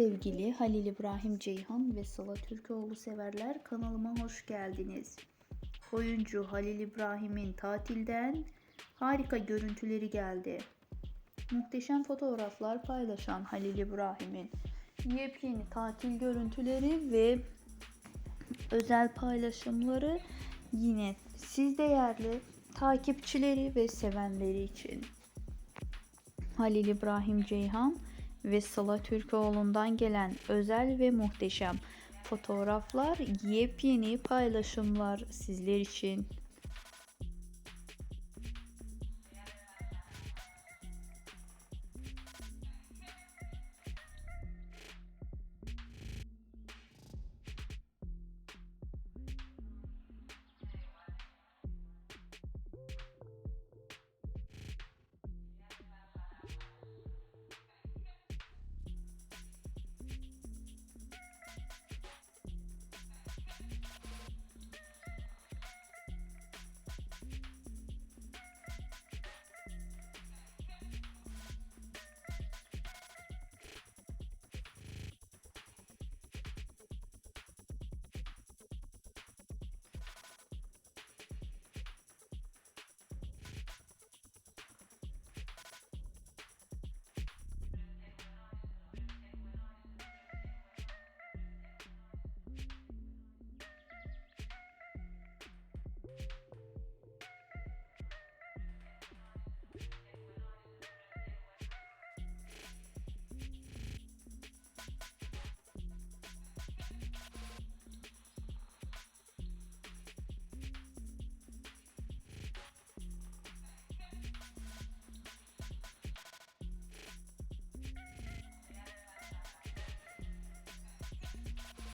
Sevgili Halil İbrahim Ceyhan ve Sıla Türkoğlu severler kanalıma hoş geldiniz. Oyuncu Halil İbrahim'in tatilden harika görüntüleri geldi. Muhteşem fotoğraflar paylaşan Halil İbrahim'in yepyeni tatil görüntüleri ve özel paylaşımları yine siz değerli takipçileri ve sevenleri için. Halil İbrahim Ceyhan ve Sıla Türkoğlu'ndan gelen özel ve muhteşem fotoğraflar, yepyeni paylaşımlar sizler için.